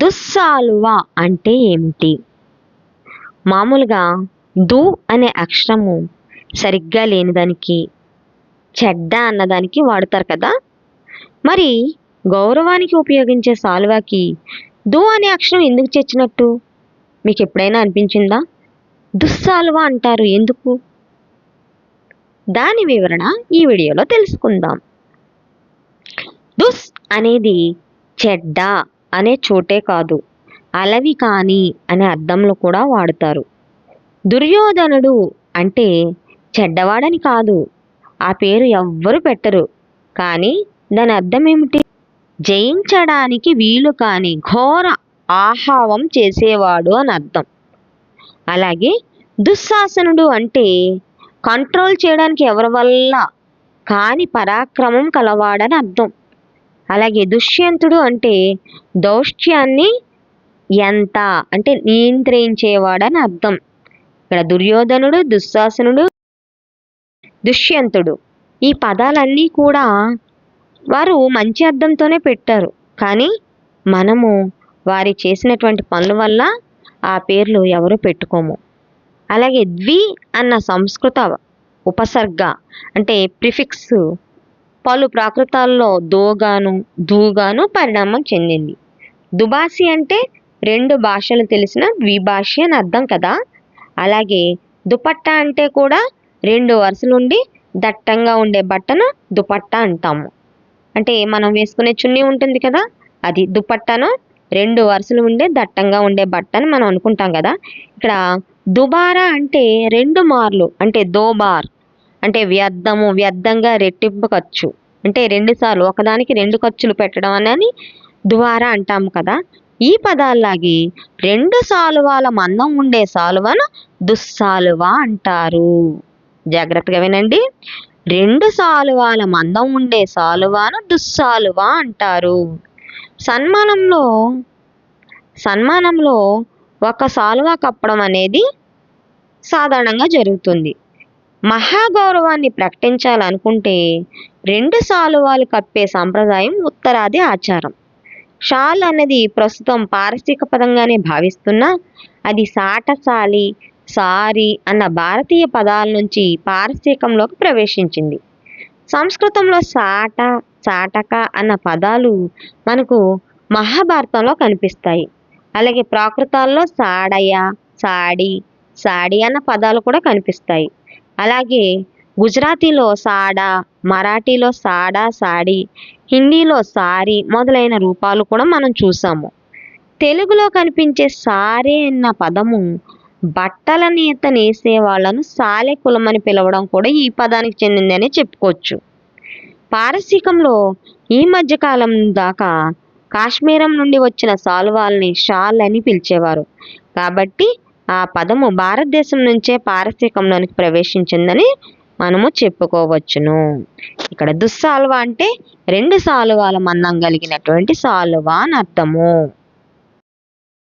దుస్సాలువ అంటే ఏమిటి? మామూలుగా దు అనే అక్షరము సరిగ్గా లేనిదానికి చెడ్డ అన్నదానికి వాడతారు కదా? మరి గౌరవానికి ఉపయోగించే సాలువాకి దు అనే అక్షరం ఎందుకు చేర్చినట్టు? మీకు ఎప్పుడైనా అనిపించిందా? దుస్సాలువ అంటారు ఎందుకు? దాని వివరణ ఈ వీడియోలో తెలుసుకుందాం. దుస్ అనేది చెడ్డ అనే చోటే కాదు. అలవి కాని అనే అర్థంలో కూడా వాడతారు. దుర్యోధనుడు అంటే చెడ్డవాడని కాదు. ఆ పేరు ఎవ్వరు పెట్టరు. కానీ దాని అర్థం ఏమిటి జయించడానికి వీలు కాని ఘోర ఆహావం చేసేవాడు అని అర్థం. అలాగే దుశ్శాసనుడు అంటే కంట్రోల్ చేయడానికి ఎవరి వల్ల కాని పరాక్రమం కలవాడని అర్థం. అలాగే దుష్యంతుడు అంటే దౌష్ట్యాన్ని ఎంత? అంటే నియంత్రించేవాడని అర్థం. ఇక్కడ దుర్యోధనుడు దుశ్శాసనుడు దుష్యంతుడు. ఈ పదాలన్నీ కూడా వారు మంచి అర్థంతోనే పెట్టారు. కానీ మనము వారి చేసినటువంటి పనుల వల్ల ఆ పేర్లు ఎవరు పెట్టుకోము. అలాగే ద్వి అన్న సంస్కృత ఉపసర్గ అంటే ప్రిఫిక్స్ పలు ప్రాకృతాల్లో దోగాను దూగాను పరిణామం చెందింది. దుబాసి అంటే రెండు భాషలు తెలిసిన ద్విభాషి అని అర్థం కదా? అలాగే దుపట్టా అంటే కూడా రెండు వరుసలుండి దట్టంగా ఉండే బట్టను దుపట్టా అంటాము. అంటే మనం వేసుకునే చున్నీ ఉంటుంది కదా? అది దుపట్టాను రెండు వరుసలు ఉండే దట్టంగా ఉండే బట్టని మనం అనుకుంటాం కదా? ఇక్కడ దుబారా అంటే రెండు మార్లు అంటే దోబార్ అంటే వ్యర్థము వ్యర్థంగా రెట్టింపు ఖర్చు అంటే రెండుసార్లు ఒకదానికి రెండు ఖర్చులు పెట్టడం అని ద్వారా అంటాము కదా. ఈ పదాల్లాగి రెండు సాలువాల మందం ఉండే సాలువను దుస్సాలువ అంటారు. జాగ్రత్తగా వినండి. రెండు సాలువాల మందం ఉండే సాలువాను దుస్సాలువ అంటారు. సన్మానంలో సన్మానంలో ఒక సాలువ కప్పడం అనేది సాధారణంగా జరుగుతుంది. మహాగౌరవాన్ని ప్రకటించాలనుకుంటే రెండు శాలువాలు కప్పే సాంప్రదాయం ఉత్తరాది ఆచారం. షాల్ అనేది ప్రస్తుతం పారసీక పదంగానే భావిస్తున్నా అది సాటసాలి సారి అన్న భారతీయ పదాల నుంచి పారసీకంలోకి ప్రవేశించింది. సంస్కృతంలో సాట చాటక అన్న పదాలు మనకు మహాభారతంలో కనిపిస్తాయి. అలాగే ప్రాకృతాల్లో సాడయ సాడి సాడి అన్న పదాలు కూడా కనిపిస్తాయి. అలాగే గుజరాతీలో సాడా మరాఠీలో సాడా సాడి హిందీలో సారీ మొదలైన రూపాలు కూడా మనం చూసాము. తెలుగులో కనిపించే సారే అన్న పదము బట్టల నేత నేసే వాళ్ళను సాలె కులం అని పిలవడం కూడా ఈ పదానికి చెందిందని చెప్పుకోవచ్చు. పారసీకంలో ఈ మధ్యకాలం దాకా కాశ్మీరం నుండి వచ్చిన సాల్వాల్ని షాల్ అని పిలిచేవారు. కాబట్టి ఆ పదము భారతదేశం నుంచే పారసీకంలోనికి ప్రవేశించిందని మనము చెప్పుకోవచ్చును. ఇక్కడ దుస్సాలువ అంటే రెండు సాలువాల మందం కలిగినటువంటి సాలువ అని అర్థము.